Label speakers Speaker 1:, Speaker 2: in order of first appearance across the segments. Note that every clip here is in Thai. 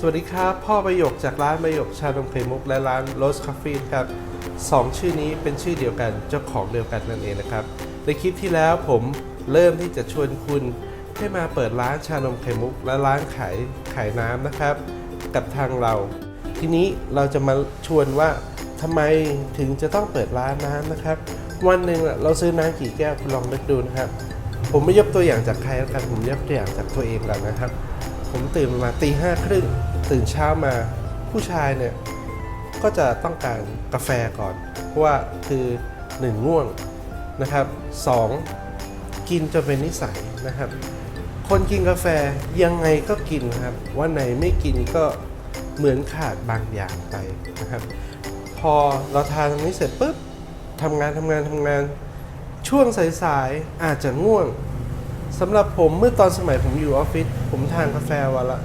Speaker 1: สวัสดีครับ พ่อประโยคจากร้านประโยคชานมไข่มุกและร้านโรสคาเฟ่ครับสองชื่อนี้เป็นชื่อเดียวกันเจ้าของเดียวกันนั่นเองนะครับ ในคลิปที่แล้วผมเริ่มที่จะชวนคุณให้มาเปิดร้านชานมไข่มุก และร้านขายขายน้ำนะครับ กับทางเรา ทีนี้เราจะมาชวนว่าทำไมถึงจะต้องเปิดร้านน้ำนะครับ วันหนึ่งเราซื้อน้ำกี่แก้วคุณลองนึกดูนะครับ ผมไม่ยกตัวอย่างจากใครแล้วกันผมยกตัวอย่างจากตัวเองก่อนนะครับ ผมตื่นมาตีห้าครึ่งตื่นเช้ามาผู้ชายเนี่ย ก็จะต้องการกาแฟก่อน เพราะว่าคือหนึ่งง่วงนะครับสองกินจนเป็นนิสัยนะครับ คนกินกาแฟยังไงก็กินครับ วันไหนไม่กินก็เหมือนขาดบางอย่างไปนะครับ พอเราทานตรงนี้เสร็จปุ๊บทำงานทำงานทำงาน ช่วงสายๆอาจจะง่วง สำหรับผมเมื่อตอนสมัยผมอยู่ออฟฟิศผมทานกาแฟวันละ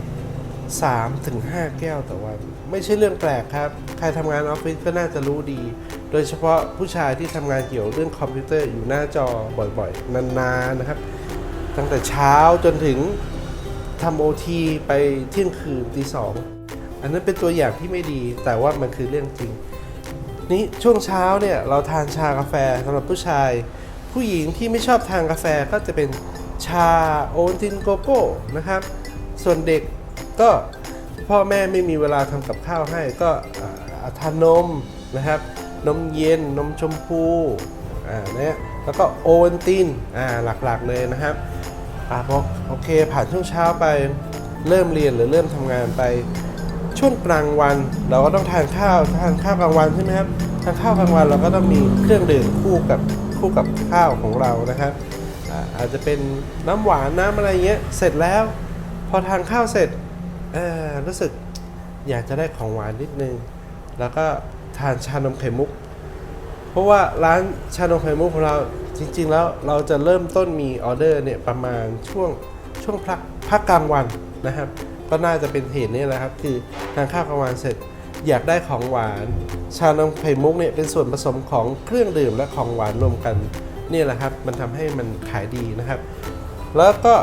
Speaker 1: 3ถึง5แก้วต่อวัน ไม่ใช่เรื่องแปลกครับ ใครทำงานออฟฟิศก็น่าจะรู้ดี โดยเฉพาะผู้ชายที่ทำงานเกี่ยวเรื่องคอมพิวเตอร์อยู่หน้าจอบ่อยๆ นานๆนะครับ ตั้งแต่เช้าจนถึงทำโอทีไปเที่ยงคืนตีสองอันนั้นเป็นตัวอย่างที่ไม่ดีแต่ว่ามันคือเรื่องจริง นี่ช่วงเช้าเนี่ยเราทานชากาแฟสำหรับผู้ชาย ผู้หญิงที่ไม่ชอบทานกาแฟก็จะเป็น ชาโอวัลตินโกโก้นะครับ ส่วนเด็กก็พ่อแม่ไม่มีเวลาทำกับข้าวให้ก็ทานนมนะครับ นมเย็นนมชมพูอ่าเนี่ยแล้วก็โอวัลตินอ่าหลักๆเลยนะครับอ่าพอโอเคผ่านช่วงเช้าไปเริ่มเรียนหรือเริ่มทำงานไปช่วงกลางวัน เราก็ต้องทานข้าวทานข้าวกลางวันใช่ไหมครับทานข้าวกลางวันเราก็ต้องมีเครื่องดื่มคู่กับคู่กับข้าวของเรานะครับ อาจจะเป็นน้ำหวานน้ำอะไรเงี้ยเสร็จแล้ว พอทานข้าวเสร็จรู้สึกอยากจะได้ของหวานนิดนึง แล้วก็ทานชานมไข่มุก เพราะว่าร้านชานมไข่มุกของเราจริง ๆ แล้วเราจะเริ่มต้นมีออเดอร์เนี่ยประมาณช่วงช่วงพักพักกลางวันนะครับ ก็น่าจะเป็นเหตุนี้แหละครับ คือทานข้าวกลางวันเสร็จอยากได้ของหวาน ชานมไข่มุกเนี่ยเป็นส่วนผสมของเครื่องดื่มและของหวานรวมกัน นี่แหละครับ มันทำให้มันขายดีนะครับ แล้วก็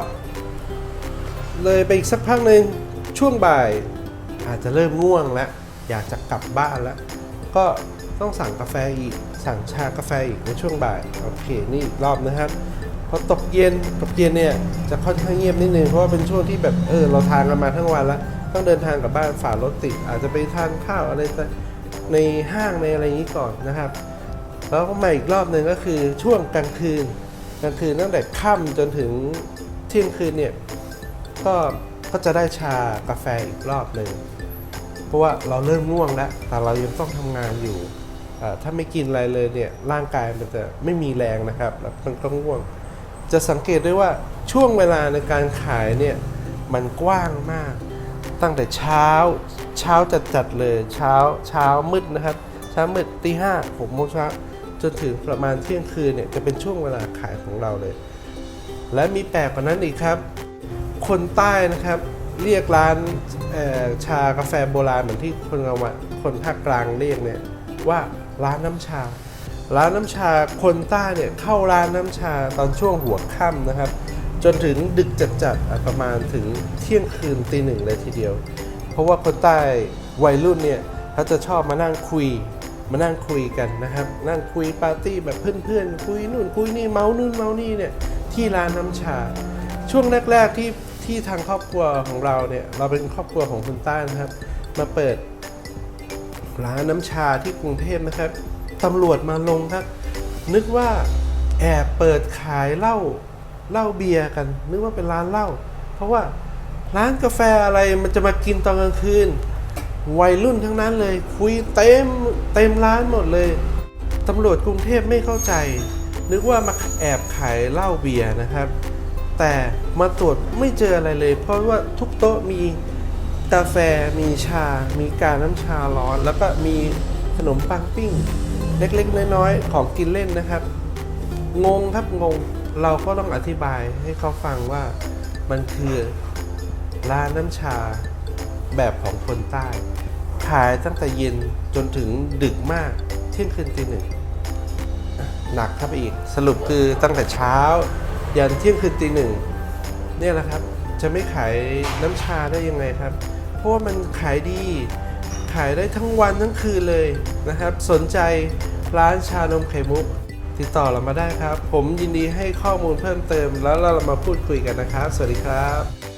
Speaker 1: เลยไปอีกสักพักหนึ่งช่วงบ่าย อาจจะเริ่มง่วงแล้ว อยากจะกลับบ้านแล้ว ก็ต้องสั่งกาแฟอีก สั่งชากาแฟอีกในช่วงบ่าย โอเค นี่อีกรอบนะครับพอตกเย็นตกเย็นเนี่ยจะค่อนข้างเงียบนิดนึงเพราะว่าเป็นช่วงที่แบบเออเราทานกันมาทั้งวันแล้วต้องเดินทางกลับบ้านฝ่ารถติดอาจจะไปทานข้าวอะไรในห้างในอะไรนี้ก่อนนะครับ แล้วก็มาอีกรอบหนึ่งก็คือช่วงกลางคืนกลางคืนตั้งแต่ค่ำจนถึงเที่ยงคืนเนี่ยก็ก็จะได้ชากาแฟอีกรอบหนึ่งเพราะว่าเราเริ่มง่วงแล้ว แต่เรายังต้องทำงานอยู่ ถ้าไม่กินอะไรเลยเนี่ยร่างกายมันจะไม่มีแรงนะครับแล้วมันก็ง่วง จะสังเกตได้ว่าช่วงเวลาในการขายเนี่ยมันกว้างมาก ตั้งแต่เช้าเช้าจัดจัดๆเลยเช้าเช้ามืดนะครับ เช้ามืดตีห้าหกโมงเช้า จนถึงประมาณเที่ยงคืนเนี่ยจะเป็นช่วงเวลาขายของเราเลย และมีแปลกกว่านั้นอีกครับ คนใต้นะครับ เรียกร้านชากาแฟโบราณเหมือนที่คนเราอะคนภาคกลางเรียกเนี่ยว่าร้านน้ำชา ร้านน้ำชาคนใต้เนี่ยเข้าร้านน้ำชาตอนช่วงหัวค่ำนะครับ จนถึงดึกจัดๆประมาณถึงเที่ยงคืนตีหนึ่งเลยทีเดียว เพราะว่าคนใต้วัยรุ่นเนี่ยเขาจะชอบมานั่งคุย มานั่งคุยกันนะครับ นั่งคุยปาร์ตี้แบบเพื่อนๆ คุยนู่นคุยนี่เมานู่นเมานี่เนี่ยที่ร้านน้ำชา ช่วงแรกๆที่ที่ทางครอบครัวของเราเนี่ยเราเป็นครอบครัวของคนใต้านะครับ มาเปิดร้านน้ำชาที่กรุงเทพนะครับตำรวจมาลงครับ นึกว่าแอบเปิดขายเหล้าเหล้าเบียร์กัน นึกว่าเป็นร้านเหล้าเพราะว่าร้านกาแฟอะไรมันจะมากินตอนกลางคืน วัยรุ่นทั้งนั้นเลย คุยเต็ม เต็มร้านหมดเลยตำรวจกรุงเทพไม่เข้าใจ นึกว่ามาแอบขายเหล้าเบียร์นะครับ แต่มาตรวจไม่เจออะไรเลย เพราะว่าทุกโต๊ะมีกาแฟมีชา มีกาน้ำชาร้อน แล้วก็มีขนมปังปิ้ง เล็กๆ น้อยๆ ของกินเล่นนะครับ งงครับงงเราก็ต้องอธิบายให้เขาฟังว่ามันคือร้านน้ำชาแบบของคนใต้ ขายตั้งแต่เย็นจนถึงดึกมาก เที่ยงคืนตีหนึ่งหนักครับอีก สรุปคือตั้งแต่เช้า ยันเที่ยงคืนตีหนึ่งเนี่ยแหละครับ จะไม่ขายน้ำชาได้ยังไงครับ เพราะว่ามันขายดี ขายได้ทั้งวันทั้งคืนเลยนะครับ สนใจร้านชานมไข่มุก ติดต่อเรามาได้ครับ ผมยินดีให้ข้อมูลเพิ่มเติมแล้วเรามาพูดคุยกันนะครับ สวัสดีครับ